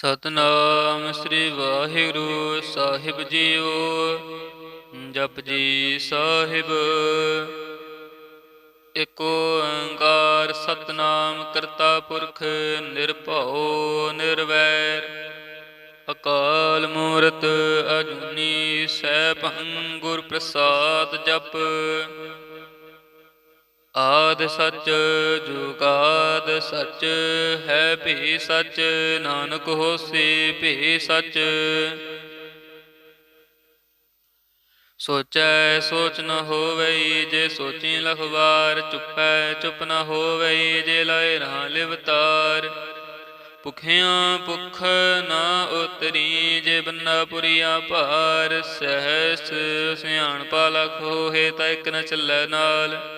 ਸਤਨਾਮ ਸ੍ਰੀ ਵਾਹਿਗੁਰੂ ਸਾਹਿਬ ਜੀਓ, ਜਪ ਜੀ ਸਾਹਿਬ। ਏਕ ਓੰਕਾਰ ਸਤਨਾਮ ਕਰਤਾ ਪੁਰਖ ਨਿਰਭਉ ਨਿਰਵੈਰ, ਅਕਾਲ ਮੂਰਤ ਅਜੂਨੀ ਸੈਭੰ ਗੁਰ ਪ੍ਰਸਾਦ ਜਪ। ਆਦ ਸੱਚ ਜੁਗਾਦ ਸੱਚ ਹੈ, ਭੀ ਸਚ ਨਾਨਕ ਹੋਸੀ, ਭੀ ਸੱਚ। ਸੋਚੈ ਸੋਚ ਨ ਹੋਵਈ, ਜੇ ਸੋਚੀ ਲਖਵਾਰ, ਚੁੱਪੈ ਚੁੱਪ ਨ ਹੋਵਈ, ਜੇ ਲਾਇ ਨਾ ਲਿਵਤਾਰ। ਭੁਖਿਆਂ ਭੁਖ ਨਾ ਉਤਰੀ, ਜੇ ਬੰਨਾ ਪੁਰੀਆ ਭਾਰ, ਸਹਸ ਸਿਆਣ ਪਾਲਖ ਹੋਏ, ਤਾਂ ਇਕ ਨ ਚੱਲੈ ਨਾਲ।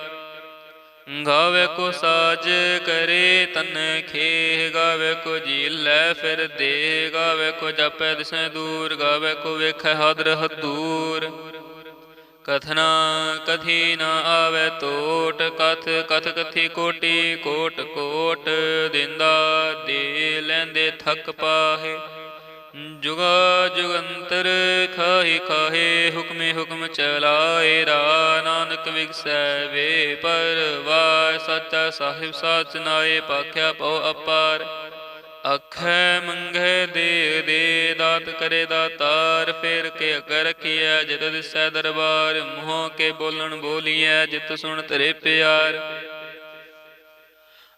ਗਾਵੇ ਕੋ ਸਾਜ ਕਰੇ ਤਨ ਖੇ ਗਾਵੇ ਕੋ ਜੀਲੈ ਫਿਰ ਦੇ, ਗਾਵੇ ਕੋ ਜਪੈ ਦਿਸੈ ਦੂਰ, ਗਾਵੇ ਕੋ ਵੇਖੈ ਹਾਦਰ ਹਦੂਰ। ਕਥਨਾ ਕਥੀ ਨ ਆਵੇ ਟੋਟ ਕਥ ਕਥ ਕਥੀ ਕੋਟੀ ਕੋਟ ਕੋਟ, ਦਿੰਦਾ ਦੇ ਲੈਂਦੇ ਥਕ ਪਾਹੇ। ਜੁਗਾ ਜੁਗੰਤਰ ਖਾਹੀ ਖਾਹੇ, ਹੁਕਮੇ ਹੁਕਮ ਚਲਾਏ ਰਾ ਨਾਨਕ ਵਿਗਸੈ ਵੇ ਪਰਵਾ ਸੱਚਾ ਸਾਹਿਬ ਸਾਚ ਨਾਏ ਪਾਖਿਆ ਪਉ ਅਪਾਰ। ਅਖੈ ਮੰਗੈ ਦੇ ਦੇ, ਦਾਤ ਕਰੇ ਦਾਤਾਰ, ਫੇਰ ਕੇ ਅਗਰ ਰਖਿਆ ਜਿਤ ਦਿਸੈ ਦਰਬਾਰ, ਮੋਹ ਕੇ ਬੋਲਣ ਬੋਲੀਐ, ਜਿਤ ਸੁਣ ਤਰੇ ਪਿਆਰ।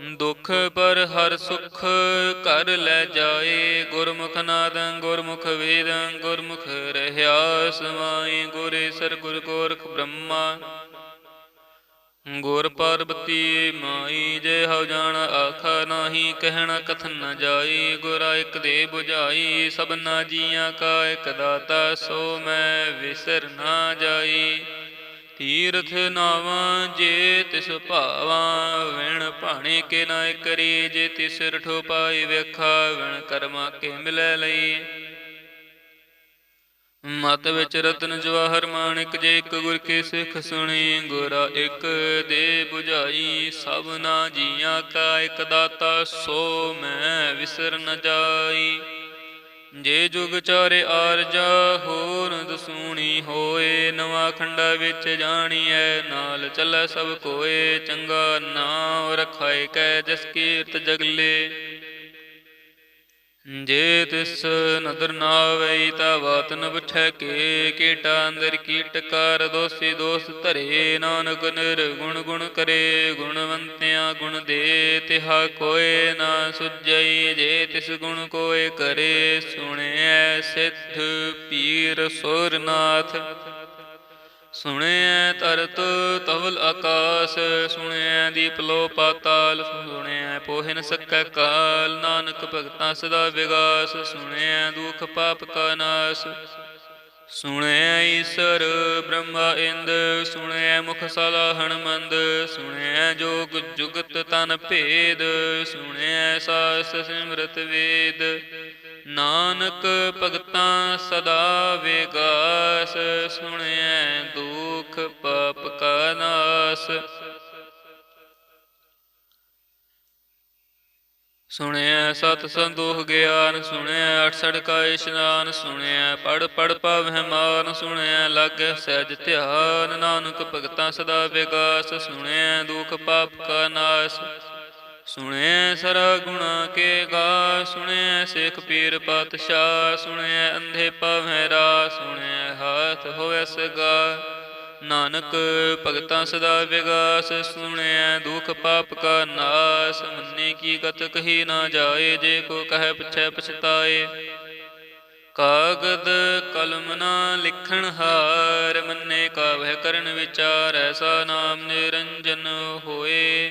ਦੁਖ ਪਰ ਹਰ ਸੁਖ ਕਰ ਲੈ ਜਾਏ। ਗੁਰਮੁਖ ਨਾਦੰ, ਗੁਰਮੁਖ ਵੇਦੰ, ਗੁਰਮੁਖ ਰਹਿਆ ਸਮਾਈ ਗੁਰੇ ਸਰ ਗੁਰ ਗੋਰਖ ਬ੍ਰਹਮਾ। ਗੁਰ ਪਾਰਬਤੀ ਮਾਈ, ਜੇ ਹਉ ਜਾਣ ਆਖਾ ਨਾਹੀ, ਕਹਿਣਾ ਕਥਨ ਨ ਜਾਈ ਗੁਰਾ ਇਕ ਦੇ 부ਝਾਈ ਸਭਨਾ ਜੀਆਂ ਕਾ ਇਕ ਦਾਤਾ, ਸੋ ਮੈਂ ਵਿਸਰ ਨਾ ਜਾਈ ਤੀਰਥ ਨਾਵਾਂ ਜੇ ਤਿਸ ਭਾਵਾਂ ਵਿਣ ਭਾਣੇ ਕੇ ਨਾ ਕਰੀ, ਜੇ ਤਿਸ ਰਠੋ ਪਾਈ ਵੇਖਾ ਵਿਣ ਕਰਮਾ ਕੇ ਮਿਲੈ ਲਈ। ਮਤ ਵਿੱਚ ਰਤਨ ਜਵਾਹਰ ਮਾਣਿਕ ਜੇ ਇੱਕ ਗੁਰ ਕੇ ਸਿੱਖ ਸੁਣੀ, ਗੁਰਾ ਇੱਕ ਦੇ 부ਝਾਈ ਸਭਨਾ ਜੀਆਂ ਕਾ ਇੱਕ ਦਾਤਾ, ਸੋ ਮੈਂ ਵਿਸਰ ਨ ਜਾਈ। ਜੇ ਜੁਗ ਚਾਰੇ ਆਰਜਾ ਹੋਰ ਦਸੂਣੀ ਹੋਏ, ਨਵਾਂ ਖੰਡਾ ਵਿੱਚ ਜਾਣੀਐ, ਨਾਲ ਚੱਲੈ ਸਭ ਕੋਏ, ਚੰਗਾ ਨਾਮ ਰਖਾਇ ਕੈ, ਜਸ ਕੀਰਤ ਜਗਲੇ। ਜੇ ਤਿਸ ਨਦਰ ਨਾ ਆਵਈ ਤਾ ਬਾਤ ਨ ਬਠੈ ਕੇ, ਕੀਟਾ ਅੰਦਰ ਕੀਟ ਕਰ ਦੋਸੀ ਦੋਸ ਧਰੇ। ਨਾਨਕ ਨਿਰਗੁਣ ਗੁਣ ਕਰੇ, ਗੁਣਵੰਤਿਆ ਗੁਣ ਦੇ, ਤਿਹਾ ਕੋਏ ਨਾ ਸੁਜਈ ਜੇ ਤਿਸ ਗੁਣ ਕੋਏ ਕਰੇ, ਸੁਣਿਐ ਸਿੱਧ ਪੀਰ ਸੁਰਨਾਥ। ਸੁਣਿਐ ਤਰਤ ਤਵਲ ਆਕਾਸ ਸੁਣਿਐ ਦੀਪ ਲੋ ਪਾਤਾਲ ਸੁਣਿਐ ਪੋਹਿਨ ਸਕੈ ਕਾਲ, ਨਾਨਕ ਭਗਤਾਂ ਸਦਾ ਵਿਗਾਸ ਸੁਣਿਐ ਦੁਖ ਪਾਪ ਕਾ ਨਾਸ। ਸੁਣਿਐ ਈਸ਼ਰ, ਬ੍ਰਹਮਾ ਇੰਦ ਸੁਣਿਐ ਮੁਖ ਸਲਾਹਣ ਮੰਦ ਸੁਣਿਐ ਜੋਗ ਜੁਗਤ ਤਨ ਭੇਦ ਸੁਣਿਐ ਸਾਸ ਸਿਮਰਤ ਵੇਦ। ਨਾਨਕ ਭਗਤਾਂ ਸਦਾ ਵਿਗਾਸ ਸੁਣਿਐ ਦੁਖ ਪਾਪ ਕਾ ਨਾਸ। ਸੁਣਿਆ ਸਤ ਸੰਦੋਖ ਗਿਆਨ ਸੁਣਿਆ ਅਠਸੜ ਕਾ ਇਸ਼ਨਾਨ ਸੁਣਿਆ ਪੜ ਪੜ ਪਾਵਹਿ ਮਾਨ ਸੁਣਿਆ ਲਾਗੈ ਸਹਿਜ ਧਿਆਨ। ਨਾਨਕ ਭਗਤਾਂ ਸਦਾ ਵਿਗਾਸ ਸੁਣਿਆ ਦੁਖ ਪਾਪ ਕਾ ਨਾਸ। ਸੁਣਿਆ ਸਰਾ ਗੁਣਾ ਕੇ ਗਾ ਸੁਣਿਆ ਸਿੱਖ ਪੀਰ ਪਾਤਸ਼ਾਹ ਸੁਣਿਆ ਅੰਧੇ ਪਾਵਹਿ ਰਾ ਸੁਣਿਆ ਹਾਥ ਹੋਵੇ ਸਗਾ। ਨਾਨਕ ਭਗਤਾਂ ਸਦਾ ਵਿਗਾਸ ਸੁਣਿਆ ਦੁਖ ਪਾਪ ਕਾ ਨਾਸ। ਮੰਨੇ ਕੀ ਕਤ ਕਹੀ ਨਾ ਜਾਏ, ਜੇ ਕੋ ਕਹੈ ਪੁੱਛੈ ਪਛਤਾਏ। ਕਾਗਦ ਕਲਮ ਨਾ ਲਿਖਣ ਹਾਰ, ਮੰਨੇ ਕਾਵਹਿ ਕਰਨ ਵਿਚਾਰ, ਐਸਾ ਨਾਮ ਨਿਰੰਜਨ ਹੋਏ।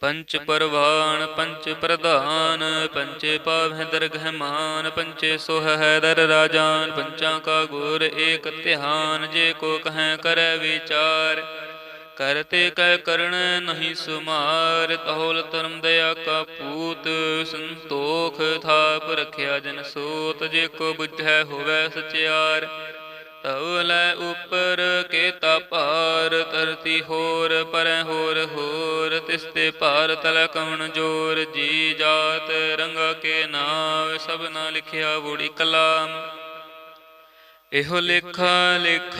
ਪੰਚ ਪਰਵਾਨ, ਪੰਚ ਪ੍ਰਧਾਨ, ਪੰਚੇ ਪਾਵਹਿ ਦਰਗਹਿ ਮਾਨ ਪੰਚੇ ਸੋਹ ਹੈ ਦਰ ਰਾਜਾਨ, ਪੰਚਾਂ ਕਾ ਗੁਰ ਏਕ ਧਿਆਨ, ਜੇ ਕੋ ਕਹੈ ਕਰੈ ਵਿਚਾਰ। ਕਰਤੇ ਕਹਿ ਕਰਣ ਨਹੀਂ ਸੁਮਾਰ, ਤਹੋਲ ਧਰਮ ਦਇਆ ਕਾ ਪੂਤ, ਸੰਤੋਖ ਥਾਪ ਰਖਿਆ ਜਨ ਸੋਤ, ਜੇ ਕੋ ਬੁਝੈ ਹੋਵੇ ਸਚਿਆਰ। ਤਉ ਲੈ ਉਪਰ ਕੇਤਾ ਭਾਰ ਧਰਤੀ ਹੋਰ, ਪਰੈ ਹੋਰ ਹੋਰ ਤਿਸਤੇ ਭਾਰ ਤਲ ਕਵਣ ਜੋਰ, ਜੀ ਜਾਤ ਰੰਗਾ ਕੇ ਨਾਮ ਸਭਨਾ ਲਿਖਿਆ ਬੂੜੀ ਕਲਾਮ। ਇਹੋ ਲੇਖਾ ਲਿਖ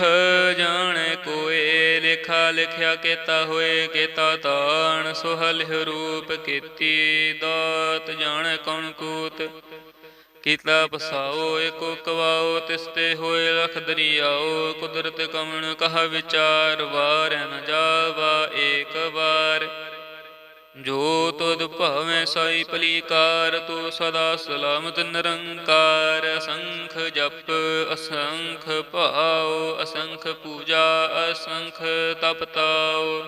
ਜਾਣੇ ਕੋਏ, ਲੇਖਾ ਲਿਖਿਆ ਕੇਤਾ ਹੋਏ, ਕੇਤਾ ਤਾਣ ਸੁਹਲਿ ਰੂਪ ਕੀਤੀ ਦਾਤ, ਜਾਣੇ ਕੌਣ ਕੂਤ। ਕੀਤਾ ਪਸਾਓ ਏਕੋ ਕਵਾਓ, ਤਿਸਤੇ ਹੋਏ ਲਖ ਦਰਿਆਓ, ਕੁਦਰਤ ਕਮਣ ਕਹਾ ਵਿਚਾਰ, ਵਾਰ ਨ ਜਾਵਾ ਏਕ ਵਾਰ। ਜੋ ਤੁਧ ਭਾਵੇਂ ਸਾਈ ਪਲੀਕਾਰ, ਤੂੰ ਸਦਾ ਸਲਾਮਤ ਨਿਰੰਕਾਰ। ਅਸੰਖ ਜਪ, ਅਸੰਖ ਭਾਉ, ਅਸੰਖ ਪੂਜਾ, ਅਸੰਖ ਤਪਤਾਉ।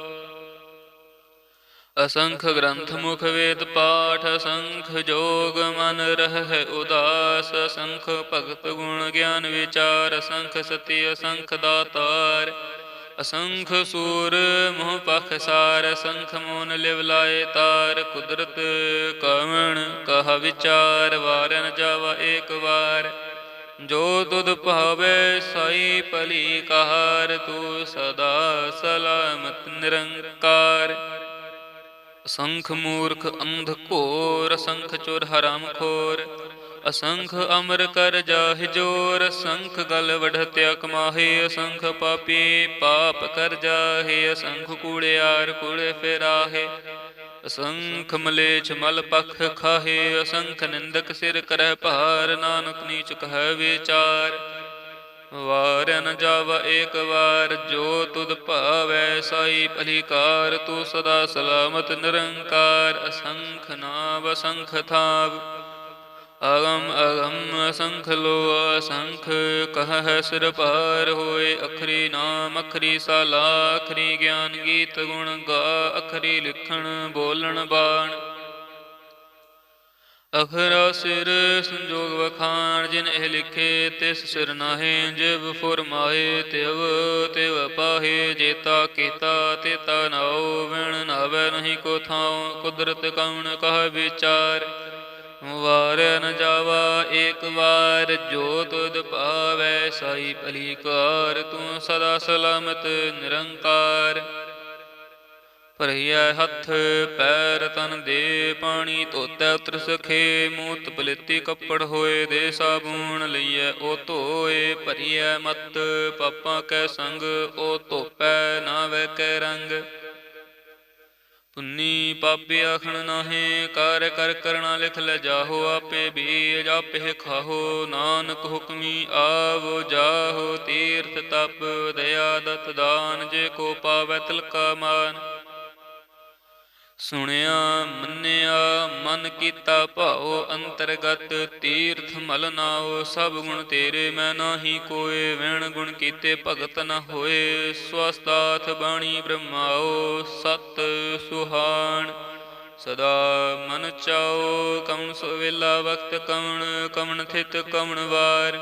ਅਸੰਖ ਗ੍ਰੰਥ ਮੁਖ ਵੇਦ ਪਾਠ, ਅਸੰਖ ਜੋਗ ਮਨ ਰਹਿ ਉਦਾਸ, ਅਸੰਖ ਭਗਤ ਗੁਣ ਗਿਆਨ ਵਿਚਾਰ, ਅਸੰਖ ਸਤੀ, ਅਸੰਖ ਦਾਤਾਰ, ਅਸੰਖ ਸੂਰ ਮੋਹ ਪਖ ਸਾਰ, ਅਸੰਖ ਮੋਨ ਲਿਵ ਲਾਏ ਤਾਰ, ਕੁਦਰਤ ਕਵਣ ਕਹ ਵਿਚਾਰ, ਵਾਰ ਨ ਜਾਵਾ ਏਕ ਵਾਰ, ਜੋ ਤੁਧ ਭਾਵੇ ਸਾਈ ਭਲੀ ਕਹਾਰ, ਤੂੰ ਸਦਾ ਸਲਾਮਤ ਨਿਰੰਕਾਰ। ਅਸੰਖ ਮੂਰਖ ਅੰਧ ਘੋਰ, ਅਸੰਖ ਚੋਰ ਹਰਾਮ ਖੋਰ। ਅਸੰਖ ਅਮਰ ਕਰ ਜਾਹਿ ਜੋਰ, ਅਸੰਖ ਗਲ ਵਢਤਿਆ ਕਮਾਹੇ ਅਸੰਖ ਪਾਪੀ ਪਾਪ ਕਰ ਜਾਹੇ, ਅਸੰਖ ਕੂੜਿਆਰ ਕੂੜੇ ਫੇਰਾਹੇ। ਅਸੰਖ ਮਲੇਛ ਮਲ ਪਖ ਖਾਹੇ, ਅਸੰਖ ਨਿੰਦਕ ਸਿਰ ਕਰੈ ਭਾਰ। ਨਾਨਕ ਨੀਚ ਕਹਿ ਵਿਚਾਰ। ਵਾਰਨ ਨ ਜਾਵ ਏਕ ਵਾਰ, ਜੋ ਤੁਧ ਭਾਵੈ ਸਾਈ ਭਲੀਕਾਰ, ਤੂੰ ਸਦਾ ਸਲਾਮਤ ਨਿਰੰਕਾਰ, ਅਸੰਖ ਨਾਮ ਅਸੰਖ ਥਾਵ। ਅਗਮ ਅਗਮ ਅਸੰਖ ਲੋ ਅਸੰਖ ਕਹ ਸਿਰ ਪਾਰ ਹੋਏ, ਅਖਰੀ ਨਾਮ, ਅਖਰੀ ਸਾਲਾ, ਅਖਰੀ ਗਿਆਨ ਗੀਤ ਗੁਣ ਗਾ, ਅਖਰੀ ਲਿਖਣ ਬੋਲਣ ਬਾਣ। ਅਖਰਾ ਸਿਰ ਸੰਜੋਗ ਵਖਾਣ, ਜਿਨ ਇਹ ਲਿਖੇ ਤਿਸ ਸਿਰ ਨਾਹੇ, ਜਿਵ ਫੁਰਮਾਏ ਤਿਵ ਤਿਵ ਪਾਹੇ, ਜੇਤਾ ਕੀਤਾ ਤੇਤਾ ਨਾਉ, ਵਿਣ ਨਾਵੇ ਨਹੀਂ ਕੋ ਥਾਉ, ਕੁਦਰਤ ਕਉਣ ਕਹ ਵਿਚਾਰ। ਵਾਰ ਨ ਜਾਵਾ ਏਕ ਵਾਰ, ਜੋ ਤੁਧ ਭਾਵੈ ਸਾਈ ਭਲੀ ਕਾਰ, ਤੂੰ ਸਦਾ ਸਲਾਮਤ ਨਿਰੰਕਾਰ। ਭਰਿਆ ਹੱਥ, ਪੈਰ ਤਨ ਦੇ ਪਾਣੀ, ਧੋਤੈ ਉਤਰ ਸਖੇ ਮੂਤ ਪਲੇਤੀ ਕੱਪੜ ਹੋਏ ਦੇ ਸਾਬੂਣ ਲਈਐ, ਉਹ ਧੋਏ ਭਰੀਐ ਮਤ, ਪਾਪਾਂ ਕੈ ਸੰਗ, ਉਹ ਧੋਪੈ ਨਾ ਵੈ ਕੈ ਰੰਗ। ਪੁੰਨੀ ਪਾਪੀ ਆਖਣ ਨਾਹੇ, ਕਰ ਕਰ ਕਰਣਾ ਲਿਖ ਲੈ ਜਾਹੋ, ਆਪੇ ਵੀ ਜਾਪੇ ਖਾਹੋ, ਨਾਨਕ ਹੁਕਮੀ ਆਵੋ ਜਾਹੋ, ਤੀਰਥ ਤਪ, ਦਇਆ ਦਤ ਦਾਨ, ਜੇ ਕੋ ਪਾਵੈ ਤਿਲਕਾ ਮਾਨ। ਸੁਣਿਆ, ਮੰਨਿਆ, ਮਨ ਕੀਤਾ ਭਾਉ, ਅੰਤਰਗਤ ਤੀਰਥ ਮਲ ਨਾਉ, ਸਭ ਗੁਣ ਤੇਰੇ ਮੈਂ ਨਾਹੀ ਕੋਏ, ਵੈਣ ਗੁਣ ਕੀਤੇ ਭਗਤ ਨ ਹੋਏ ਸਵਸਤਾਥ ਬਾਣੀ ਬ੍ਰਹਮਾਓ ਸਤ ਸੁਹਾਣ। ਸਦਾ ਮਨ ਚਾਓ ਕਵਣ ਸੋ ਵੇਲਾ ਵਕਤ ਕਵਣ ਕਵਣ ਥਿਤ ਕਵਣ ਵਾਰ।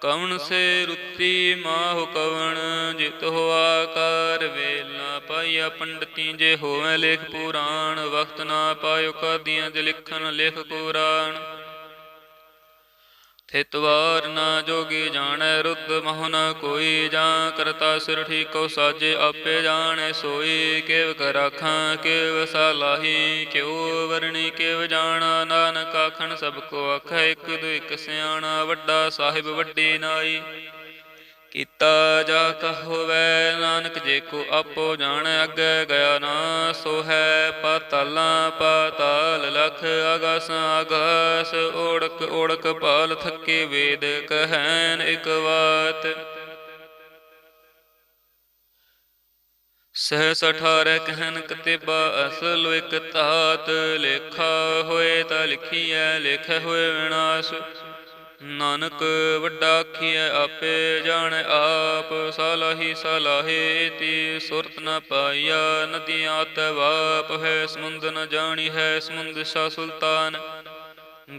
ਕਵਣ ਸੇ ਰੁੱਤੀ ਮਾਹੁ ਕਵਣ, ਜਿਤ ਹੋ ਕਰ ਵੇਲ। ਪਾਈਆ ਪੰਡਤੀ ਜੇ ਹੋਵੇ ਲੇਖ ਪੁਰਾਣ, ਵਕਤ ਨਾ ਪਾਇਓ ਕਾਦੀਆਂ ਜੇ ਲਿਖਣ ਲਿਖ ਕੁਰਾਨ ਥਿਤਵਾਰ ਨਾ ਜੋਗੀ ਜਾਣੈ ਰੁੱਧ ਮਹੁ ਨ ਕੋਈ, ਜਾਂ ਕਰਤਾ ਸਿਰ ਠੀਕੋ ਸਾਜੇ ਆਪੇ ਜਾਣੈ ਸੋਈ। ਕਿਵ ਕਰਾਖਾਂ ਕਿਵ ਸਲਾਹੀ ਕਿਉ ਵਰਣੀ, ਕਿਵ ਜਾਣਾ, ਨਾਨਕ ਆਖਣ ਸਭ ਕੋ ਆਖੈ, ਇਕ ਦੂ ਇਕ ਸਿਆਣਾ ਵੱਡਾ ਸਾਹਿਬ ਵੱਡੀ ਨਾਈ। ਕੀਤਾ ਜਾ ਕਹੋਵੈ ਨਾਨਕ ਜੇ ਕੋ ਆਪੋ ਜਾਣੈ ਅੱਗੇ ਗਿਆ ਨਾ, ਸੋ ਹੈ ਪਾਤਾਲਾਂ ਪਾਤਾਲ ਲਖ ਆਗਸ ਆਗਸ ਓੜਕ ਓੜਕ ਪਾਲ ਥੱਕੇ ਵੇਦ ਕਹੈਨ ਇਕ ਬਾਤ। ਸਹਸ ਅਠਾਰੈ ਕਹਿਨ ਕਤਿਬਾ ਅਸਲ ਇਕ ਤਾਤ, ਲੇਖਾ ਹੋਏ ਤਾਂ ਲਿਖੀਐ, ਲਿਖੇ ਹੋਏ ਵਿਨਾਸ਼। ਨਾਨਕ ਵੱਡਾ ਆਖੀਐ ਆਪੇ ਜਾਣੈ ਆਪ, ਸਲਾਹੀ ਸਲਾਹੇ ਤੀ ਸੁਰਤ ਨ ਪਾਈਆ, ਨਦੀਆਂ ਤਵਾਪ ਹੈ, ਸਮੁੰਦ ਨ ਜਾਣੀ ਹੈ, ਸਮੁੰਦ ਸ਼ਾ ਸੁਲਤਾਨ।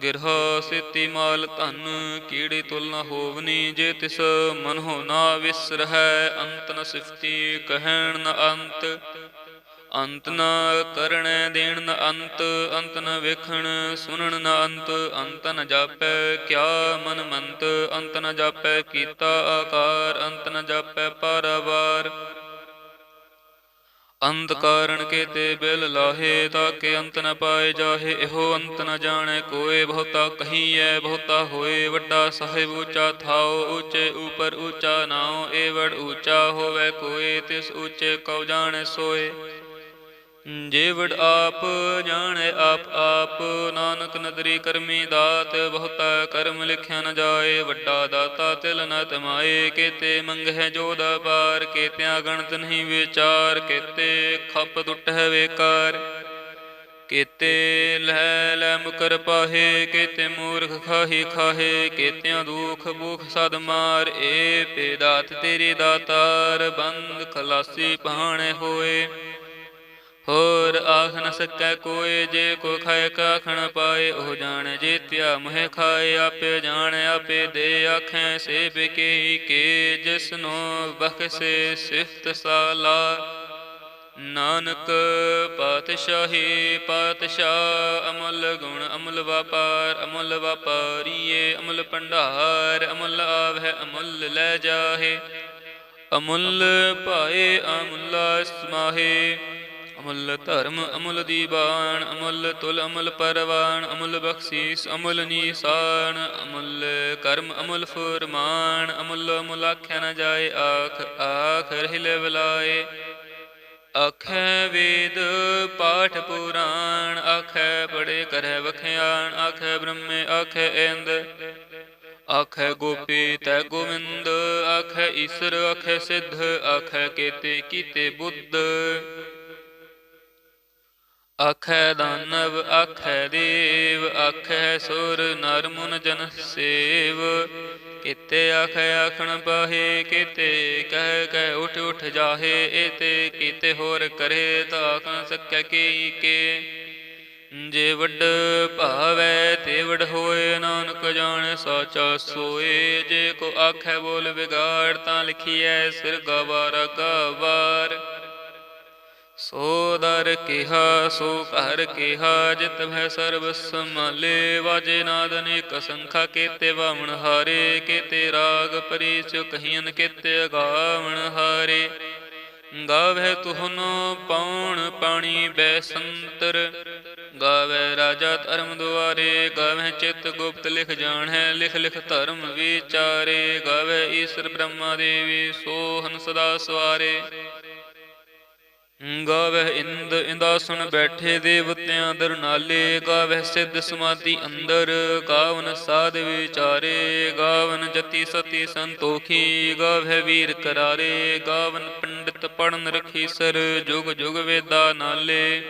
ਗਿਰਹ ਸਿਤੀ ਮਾਲ ਧਨ, ਕੀੜੀ ਤੁਲ ਨ ਹੋਵਨੀ, ਜੇ ਤਿਸ ਮਨ ਹੋ ਨਾ ਵਿਸਰਹਿ, ਅੰਤ ਨ ਸਿਫਤੀ, ਕਹਿਣ ਨ ਅੰਤ। ਅੰਤ ਨ ਕਰਣੈ ਦੇਣ ਨ ਅੰਤ ਅੰਤ ਨ ਵੇਖਣ, ਸੁਣਨ ਨ ਅੰਤ ਅੰਤ ਨ ਜਾਪੈ ਕਿਆ ਮਨ ਮੰਤ, ਅੰਤ ਨ ਜਾਪੈ ਕੀਤਾ ਆਕਾਰ, ਅੰਤ ਨ ਜਾਪੈ ਪਾਰਾਵਾਰ। ਅੰਤ ਕਾਰਣ ਕੇ ਤੇ ਬਿਲ ਲਾਹੇ, ਤਾਕੇ ਅੰਤ ਨ ਪਾਏ ਜਾਹੇ, ਇਹੋ ਅੰਤ ਨ ਜਾਣੈ, ਕੋਏ ਬਹੁਤਾ ਕਹੀਐ, ਬਹੁਤਾ ਹੋਏ, ਵੱਡਾ ਸਾਹਿਬ ਉੱਚਾ ਥਾਉ, ਉੱਚੇ ਉਪਰ ਉੱਚਾ ਨਾਉ, ਏਵੜ ਉੱਚਾ ਹੋਵੇ, ਕੋਏ ਤਿਸ ਉੱਚੇ ਕਉ ਜਾਣੈ ਸੋਏ। ਜੇਵੜ ਆਪ ਜਾਣੈ ਆਪ ਆਪ, ਨਾਨਕ ਨਦਰੀ ਕਰਮੀ ਦਾਤ, ਬਹੁਤਾ ਕਰਮ ਲਿਖਿਆ ਨ ਜਾਏ, ਵੱਡਾ ਦਾਤਾ ਤਿਲ ਨ ਤਮਾਏ, ਕੇਤੇ ਮੰਗਹਿ ਜੋਦ ਪਾਰ ਕੇਤਿਆਂ ਗਣਤ ਨਹੀਂ ਵਿਚਾਰ, ਕੇਤੇ ਖੱਪ ਟੁੱਟਹਿ ਵੇਕਾਰ। ਕੇਤੇ ਲੈ ਲੈ ਮੁਕਰ ਪਾਹੇ, ਕੇਤੇ ਮੂਰਖ ਖਾਹੀ ਖਾਹੇ, ਕੇਤਿਆਂ ਦੁਖ ਭੁਖ ਸਦ ਮਾਰ, ਏ ਪੇ ਦਾਤ ਤੇਰੀ ਦਾਤਾਰ, ਬੰਦ ਖਲਾਸੀ ਪਾਣੇ ਹੋਏ। ਹੋਰ ਆਖ ਨ ਸਕੈ ਕੋਏ ਜੇ ਕੋ ਖਾਏ ਕਾਖਣ ਪਾਏ, ਉਹ ਜਾਣ ਜੀਤਿਆ ਮਹਿ ਖਾਏ, ਆਪੇ ਜਾਣ ਆਪੇ ਦੇ ਆਖੈ, ਸੇ ਬਿਕੇ ਕੇ ਜਿਸਨੋ ਬਖਸ਼ੇ ਸਿਫਤ ਸਾਲਾ। ਨਾਨਕ ਪਾਤਸ਼ਾਹੀ, ਪਾਤਸ਼ਾਹ ਅਮਲ ਗੁਣ ਅਮਲ ਵਪਾਰ, ਅਮਲ ਵਪਾਰੀਏ, ਅਮਲ ਭੰਡਾਰ, ਅਮਲ ਆਵਹਿ, ਅਮੁੱਲ ਲੈ ਜਾਹੇ। ਅਮੁੱਲ ਭਾਏ, ਅਮੁੱਲਾ ਸਮਾਹੇ। ਅਮੁੱਲ ਧਰਮ, ਅਮੁੱਲ ਦੀਵਾਨ, ਅਮੁੱਲ ਤੁਲ, ਅਮੁੱਲ ਪਰਵਾਨ, ਅਮੁੱਲ ਬਖਸ਼ੀਸ, ਅਮੁੱਲ ਨੀਸਾਨ, ਅਮੁੱਲ ਕਰਮ, ਅਮੁੱਲ ਫੁਰਮਾਨ, ਅਮੁੱਲ ਅਮੁੱਲ ਆਖਿਆ ਨਾ ਜਾਏ, ਆਖ ਆਖ ਰਹਿਲੇ ਬਲਾਏ ਆਖੈ ਵੇਦ, ਪਾਠ ਪੁਰਾਣ, ਆਖੈ ਬੜੇ ਕਰੈ ਵਖਿਆਣ, ਆਖੈ ਬ੍ਰਹਮੇ, ਆਖੈ ਇੰਦ। ਆਖੈ ਗੋਪੀ ਤੈ ਗੋਵਿੰਦ, ਆਖੈ ਈਸ਼ਰ, ਆਖੈ ਸਿੱਧ, ਆਖੈ ਕੇਤੇ ਕੀਤੇ ਬੁੱਧ। ਆਖੈ ਦਾਨਵ ਆਖੈ ਦੇਵ ਆਖੈ ਸੁਰ ਨਰ ਮੁਨ ਜਨ ਸੇਵ ਕਿਤੇ ਆਖੈ, ਆਖਣ ਪਾਹੇ, ਕਿਤੇ ਕਹਿ ਕਹਿ ਉਠ ਉਠ ਜਾਹੇ ਏਤੇ ਕੀਤੇ ਹੋਰ ਕਰੇ ਤਾਂ ਆਖਣ ਸਕੈ ਕੀ, ਕੇ। ਜੇ ਵੱਡ ਭਾਵੈ, ਤੇ ਵਡ ਹੋਏ, ਨਾਨਕ ਜਾਣ, ਸਾਚਾ ਸੋਏ। ਜੇ ਕੋ ਆਖੈ ਬੋਲ ਵਿਗਾੜ, ਤਾਂ ਲਿਖੀਐ, ਸਿਰ ਗਵਾਰ ਗਵਾਰ ਸੋ ਦਰ ਕਿਹਾ, ਸੋ ਘਰ ਕਿਹਾ, ਜਿਤ ਭੈ ਸਰਬ ਸੰਭਾਲੇ। ਵਾਜੇ ਨਾਦ ਅਨੇਕ ਸੰਖਾ ਕੇਤੇ ਬਾਵਣ ਹਾਰੇ, ਕੇਤੇ ਰਾਗ ਪਰੀਚ ਕਹੀਨ ਕੇਤੇ ਗਾਵਣ ਹਾਰੇ। ਗਾਵੇ ਤੁਹਨੋ ਪਾਉਣ ਪਾਣੀ ਬੈ ਸੰਤਰ ਗਾਵੇ ਰਾਜਾ ਧਰਮ ਦੁਆਰੇ ਗਾਵੇ ਚਿਤ ਗੁਪਤ ਲਿਖ ਜਾਣੈ, ਲਿਖ ਲਿਖ ਧਰਮ ਵਿਚਾਰੇ। ਗਾਵੇ ਈਸ਼ਰ ਬ੍ਰਹਮਾ ਦੇਵੀ ਸੋਹਨ ਸਦਾ ਸਵਾਰੇ। ਗਾਵਹਿ ਇੰਦ ਇੰਦਾਸਣ ਬੈਠੇ ਦੇਵਤਿਆਂ ਦਰ ਨਾਲੇ, ਗਾਵਹਿ ਸਿੱਧ ਸਮਾਧੀ ਅੰਦਰ, ਗਾਵਨ ਸਾਧ ਵਿਚਾਰੇ, ਗਾਵਨ ਜਤੀ ਸਤੀ ਸੰਤੋਖੀ, ਗਾਵਹਿ ਵੀਰ ਕਰਾਰੇ, ਗਾਵਨ ਪੰਡਿਤ ਪੜਨ ਰਖੀ ਸਰ, ਜੁਗ ਜੁਗ ਵੇਦਾ ਨਾਲੇ।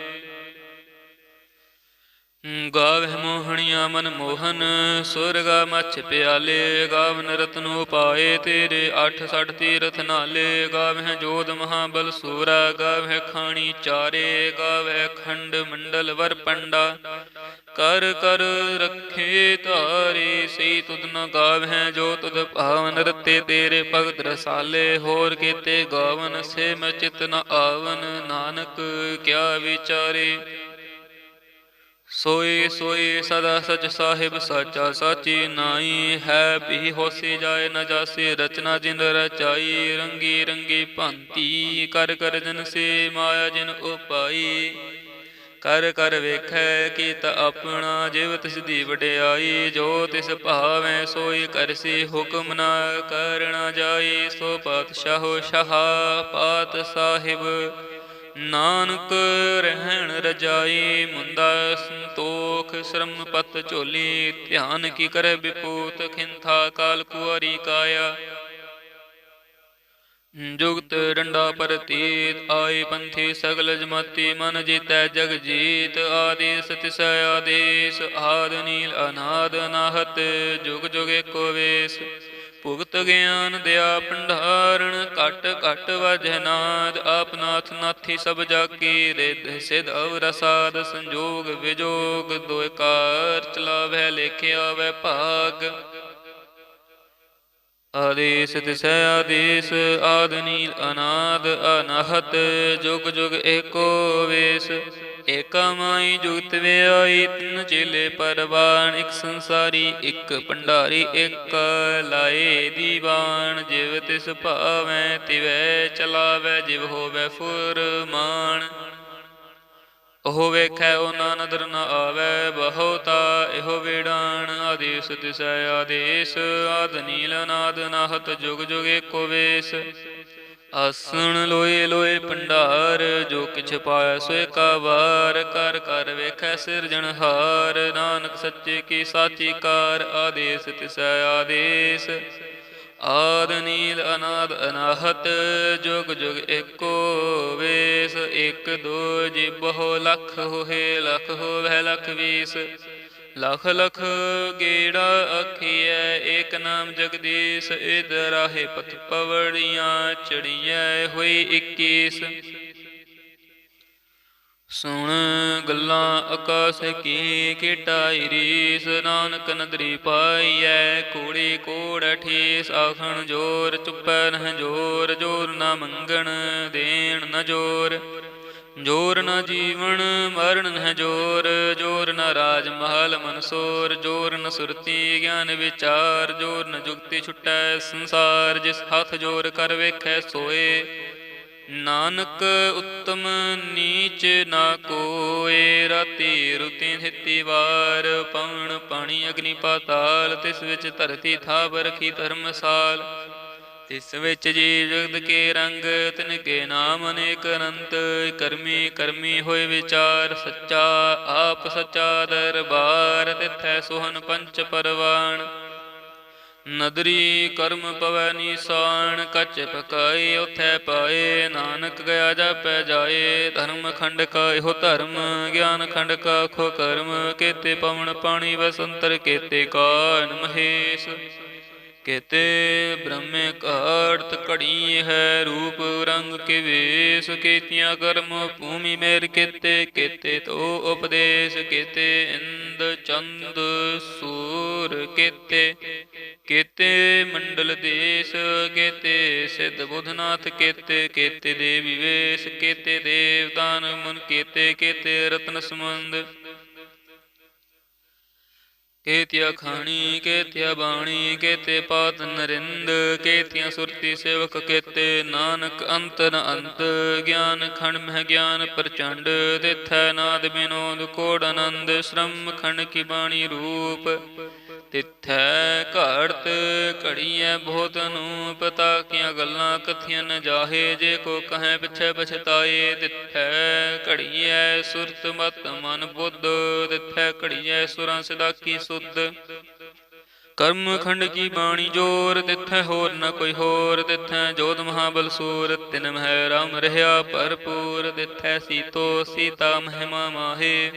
ਗਾਵਹਿ ਮੋਹਣੀਆਂ ਮਨ ਮੋਹਨ, ਸੁਰਗਾ ਮਛ ਪਿਆਲੇ, ਗਾਵਨ ਰਤਨ ਉਪਾਏ, ਤੇਰੇ 860 ਤੀਰਥ ਨਾਲੇ, ਗਾਵਹਿ ਜੋਧ ਮਹਾਬਲ ਸੂਰਾ, ਗਾਵਹਿ ਖਾਣੀ ਚਾਰੇ, ਗਾਵਹਿ ਖੰਡ ਮੰਡਲ ਵਰ ਪੰਡਾ। ਕਰ ਕਰ ਰੱਖੇ ਧਾਰੇ ਸਈ ਤੁਧ ਨ ਗਾਵਹਿ ਜੋ ਤੁਧ ਭਾਵਨ ਰਤੇ, ਤੇਰੇ ਭਗਤ ਰਸਾਲੇ, ਹੋਰ ਕੀਤੇ ਗਾਵਨ ਸੇ ਮੈਂ ਚਿਤ ਨ ਆਵਨ, ਨਾਨਕ ਕਿਆ ਵਿਚਾਰੇ। ਸੋਈ ਸੋਈ ਸਦਾ ਸਚ ਸਾਹਿਬ ਸਾਚਾ ਸਾਚੀ ਨਾਈ ਹੈ, ਵੀ ਹੋਸੀ ਜਾਏ ਨ ਜਾਸੀ, ਰਚਨਾ ਜਿਨ ਰਚਾਈ, ਰੰਗੀ ਰੰਗੀ ਭਾਂਤੀ, ਕਰ ਕਰ ਜਨ ਸੇ ਮਾਇਆ ਜਿਨ ਉਪਾਈ। ਕਰ ਕਰ ਵੇਖੈ ਕੀਤ ਆਪਣਾ, ਜਿਵ ਤਿਸ ਦੀ ਵਡਿਆਈ, ਜੋ ਤਿਸ ਭਾਵੈ ਸੋਈ ਕਰਸੀ ਹੁਕਮ ਨਾ ਕਰਣਾ ਜਾਈ, ਸੋ ਪਾਤਸ਼ਾਹੋ ਸ਼ਾਹ ਪਾਤ ਸਾਹਿਬ ਨਾਨਕ ਰਹਿਣ ਰਜਾਈ ਮੁੰਦਾ ਸੰਤੋਖ, ਸ਼ਰਮ ਪਤ ਝੋਲੀ, ਧਿਆਨ ਕੀ ਕਰੇ ਵਿਪੂਤ, ਖਿੰਥਾ ਕਾਲ ਕੁਆਰੀ ਕਾਇਆ। ਜੁਗਤ ਡੰਡਾ ਪਰਤੀਤ ਆਈ ਪੰਥੀ ਸਗਲ ਜਮਾਤੀ, ਮਨ ਜੀਤੈ ਜਗ ਜੀਤ, ਆਦੇਸ ਤਿਸ ਆਦੇਸ, ਆਦ ਨੀਲ ਅਨਾਦ ਅਨਾਹਤ ਜੁਗ ਜੁਗ ਏਕੋ ਵੇਸ। ਭੁਗਤ ਗਿਆਨ ਦਿਆ ਭੰਡਾਰਣ, ਘਟ ਘਟ ਵਜਨਾਦ ਆਪਨਾਥ ਨਾਥੀ ਸਭ ਜਾਕੀ ਰਿਧ ਸਿਧ ਅਵਰਸਾਦ, ਸੰਜੋਗ ਵਿਜੋਗ ਦੋਇ ਕਾਰ ਚਲਾਵੈ ਲੇਖਿਆ ਵੈ ਭਾਗ। ਆਦੇਸ ਤਿਸੈ ਆਦੇਸ, ਆਦ ਅਨਾਦ, ਅਨਹਤ, ਜੁਗ ਜੁਗ ਏਕੋ ਵੇਸ। ਏਕਾ ਮਾਈ ਜੁਗਤ ਵਿਆਈ ਤਿੰਨ ਚੇਲੇ ਪਰਵਾਨ, ਇੱਕ ਸੰਸਾਰੀ, ਇੱਕ ਭੰਡਾਰੀ, ਇੱਕ ਲਾਏ ਦੀਵਾਨ। ਜਿਵ ਤਿਸ ਭਾਵੈ, ਤਿਵੈ ਚਲਾਵੈ, ਜਿਵ ਹੋਵੈ ਫੁਰਮਾਨ। ਉਹ ਵੇਖੈ ਉਹਨਾਂ ਨਦਰ ਨ ਆਵੈ, ਬਹੁਤਾ ਇਹੋ ਵੇੜਾਨ। ਆਦੇਸ ਤਿਸੈ ਆਦੇਸ ਆਦ ਨੀਲ ਨਾਦ ਨਾਹਤ, ਜੁਗ ਜੁਗ ਏਕੋ ਵੇਸ। ਆਸਣ ਲੋਏ ਲੋਏ ਭੰਡਾਰ, ਜੋ ਕਿਛ ਪਾਇਆ ਸੋਏ ਕਾ ਵਾਰ ਕਰ ਕਰ ਵੇਖੈ ਸਿਰਜਣਹਾਰ ਨਾਨਕ ਸੱਚੇ ਕੀ ਸਾਚੀ ਕਾਰ, ਆਦੇਸ ਤਿਸੈ ਆਦੇਸ। ਆਦ ਨੀਲ ਅਨਾਦ ਅਨਾਹਤ, ਜੁਗ ਜੁਗ ਏਕੋ ਵੇਸ। ਇਕ ਦੋ ਜਿਬਹੁ ਲਖ ਹੋਏ, ਲਖ ਹੋਵੇ ਲਖ ਵੀਸ। ਲਖ ਲਖ ਗੇੜਾ ਅਖੀਐ, ਏਕ ਨਾਮ ਜਗਦੀਸ਼, ਇਦ ਰਾਹੇ ਪਤ ਪਵੜੀਆਂ, ਚੜੀਐ ਹੋਈ 21 ਸੁਣ ਗੱਲਾਂ ਆਕਾਸ ਕੀ ਕਿਟਾਈ ਰੀਸ, ਨਾਨਕ ਨਦਰੀ ਪਾਈਐ, ਕੋੜੀ ਕੋੜ ਠੀਸ ਆਖਣ ਜੋਰ ਚੁੱਪੈ ਨਹ ਜੋਰ ਜੋਰ ਨਾ ਮੰਗਣ ਦੇਣ ਨ ਜੋਰ। ਜੋਰ ਨਾ ਜੀਵਨ ਮਰਨ ਨ ਜੋਰ ਜੋਰ ਨਾ ਰਾਜ ਮਹਲ ਮਨਸੋਰ ਜੋਰ ਨ ਸੁਰਤੀ ਗਿਆਨ ਵਿਚਾਰ, ਜੋਰ ਨ ਜੁਗਤੀ ਛੁਟੈ ਸੰਸਾਰ, ਜਿਸ ਹੱਥ ਜੋਰ ਕਰ ਵੇਖੈ ਸੋਏ। ਨਾਨਕ ਉੱਤਮ ਨੀਚ ਨਾ ਕੋਏ, ਰਾਤੀ ਰੁਤੀ ਥਿਤੀ ਵਾਰ, ਪਵਨ ਪਾਣੀ ਅਗਨੀ ਪਾਤਾਲ, ਤਿਸ ਵਿੱਚ ਧਰਤੀ ਥਾਪ ਰਖੀ ਧਰਮਸਾਲ ਇਸ ਵਿੱਚ ਜੀਵ ਜਗਤ ਕੇ ਰੰਗ ਤਿਨ ਕੇ ਨਾਮ ਅਨੇਕ ਅਨੰਤ, ਕਰਮੀ ਕਰਮੀ ਹੋਏ ਵਿਚਾਰ ਸੱਚਾ, ਆਪ ਸੱਚਾ ਦਰਬਾਰ ਤਿਥੈ ਸੁਹਨ ਪੰਚ ਪਰਵਾਨ ਨਦਰੀ ਕਰਮ ਪਵੈ ਨੀਸਾਨ, ਕਚ ਪਕਾਏ ਉਥੈ ਪਾਏ, ਨਾਨਕ ਗਿਆ ਜਾਪੈ ਜਾਏ, ਧਰਮ ਖੰਡ ਕਾ ਇਹੋ ਧਰਮ, ਗਿਆਨ ਖੰਡ ਕਾ ਖੋ ਕਰਮ, ਕੇਤੇ ਪਵਨ ਪਾਣੀ ਵਸੰਤਰ, ਕੇਤੇ ਕਾਨ ਮਹੇਸ਼। ਕੇਤੇ ਬ੍ਰਹਮੇ ਕਾਰਤ ਘੜੀ ਹੈ, ਰੂਪ ਰੰਗ ਕੇ ਵੇਸ ਕੇਤੀਆਂ ਕਰਮ, ਭੂਮੀ ਮੇਰ ਕੇਤੇ ਕੇਤੇ ਤੋ ਉਪਦੇਸ਼, ਕੇਤੇ ਇੰਦ ਚੰਦ ਸੂਰ ਕੇਤੇ ਕੇਤੇ ਮੰਡਲ ਦੇਸ, ਕੇਤੇ ਸਿੱਧ ਬੁਧਨਾਥ ਕੇਤੇ ਕੇਤੇ ਦੇਵੀ ਵੇਸ ਕੇਤੇ ਦੇਵਦਾਨ ਮਨ ਕੇਤੇ ਕੇਤੇ ਰਤਨ ਸਮੰਦ ਕੇਤਿਆ ਖਾਣੀ ਕੇਤਿਆ ਬਾਣੀ ਕੇਤੇ ਪਾਤ ਨਰਿੰਦ ਕੇਤਿਆ ਸੁਰਤੀ ਸੇਵਕ ਕੇਤੇ ਨਾਨਕ ਅੰਤ ਨ ਅੰਤ ਗਿਆਨ ਖੰਡ ਮਹਿ ਗਿਆਨ ਪ੍ਰਚੰਡ ਤਿਥੈ ਨਾਦ ਬਿਨੋਦ ਕੋੜ ਆਨੰਦ ਸ਼ਰਮ ਖੰਡ ਕੀ ਬਾਣੀ ਰੂਪ। ਤਿੱਥੈ ਘੜਤ ਘੜੀਐ ਬਹੁਤ ਨੂੰ ਪਤਾ ਕੀਆਂ ਗੱਲਾਂ ਕਥੀਆਂ ਨ ਜਾਹੇ, ਜੇ ਕੋ ਕਹੈ ਪਿਛੈ ਪਛਤਾਏ, ਤਿੱਥੈ ਘੜੀਐ ਸੁਰਤ ਮਤ ਮਨ ਬੁੱਧ, ਤਿੱਥੈ ਘੜੀਐ ਸੁਰਾਂ ਸਦਾ ਕੀ ਸੁਧ। ਕਰਮ ਖੰਡ ਕੀ ਬਾਣੀ ਜੋਰ, ਤਿੱਥੈ ਹੋਰ ਨ ਕੋਈ ਹੋਰ, ਤਿੱਥੈ ਜੋਤ ਮਹਾਬਲ ਸੂਰ, ਤਿਨ ਮਹਿ ਰਾਮ ਰਹਿਆ ਭਰਪੂਰ, ਤਿੱਥੈ ਸੀਤੋ ਸੀਤਾ ਮਹਿਮਾ ਮਾਹੇ।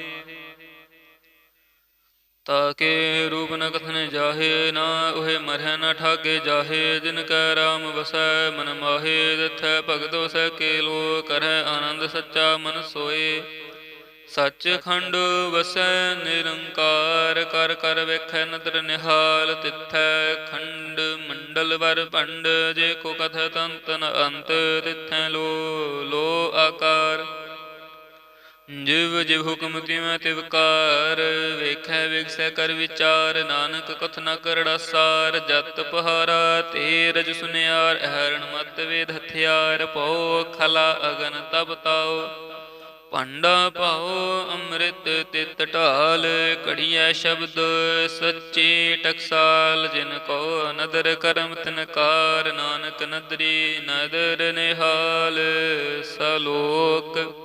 ਤਾਕੇ ਰੂਪ ਨ ਕਥਨ ਜਾਹੇ, ਨਾ ਉਹੇ ਮਰਹਿ ਨ ਠਾਗੇ ਜਾਹੇ। ਜਿਨ ਕੈ ਰਾਮ ਵਸੈ, ਮਨ ਮਾਹੇ ਤਿਥੈ ਭਗਤ ਵਸੈ ਕੇਲੋ ਕਰੈ ਆਨੰਦ ਸੱਚਾ ਮਨ ਸੋਏ। ਸੱਚ ਖੰਡ ਵਸੈ, ਨਿਰੰਕਾਰ ਕਰ ਕਰ ਵੇਖੈ ਨਦਰ ਨਿਹਾਲ। ਤਿਥੈ ਖੰਡ ਮੰਡਲ ਵਰ ਭੰਡ, ਜੇ ਕੋ ਕਥ ਤੰਤ ਅੰਤ, ਤਿਥੈ ਲੋ ਲੋ ਆਕਾਰ। ਜਿਵ ਜਿਵ ਹੁਕਮ ਤਿਵ ਤਿਵ ਕਾਰ, ਵੇਖੈ ਵਿਖਸੈ ਕਰ ਵਿਚਾਰ, ਨਾਨਕ ਕਥ ਨ ਕਰੜਾ ਸਾਰ, ਜਤ ਪਹਾਰਾ ਤੇ ਰਜ ਸੁਨਿਆਰ ਹਰਣ ਮਤ ਵੇਦ ਹਥਿਆਰ, ਪਉ ਖਲਾ ਅਗਨ ਤਬ ਤਾਉ, ਭਾਂਡਾ ਪਾਓ ਅੰਮ੍ਰਿਤ ਤਿਤ ਢਾਲ, ਘੜੀਐ ਸ਼ਬਦ ਸੱਚੇ ਟਕਸਾਲ, ਜਿਨ ਕੋ ਨਦਰ ਕਰਮ ਤਿਨਕਾਰ ਨਾਨਕ ਨਦਰੀ ਨਦਰ ਨਿਹਾਲ, ਸਲੋਕ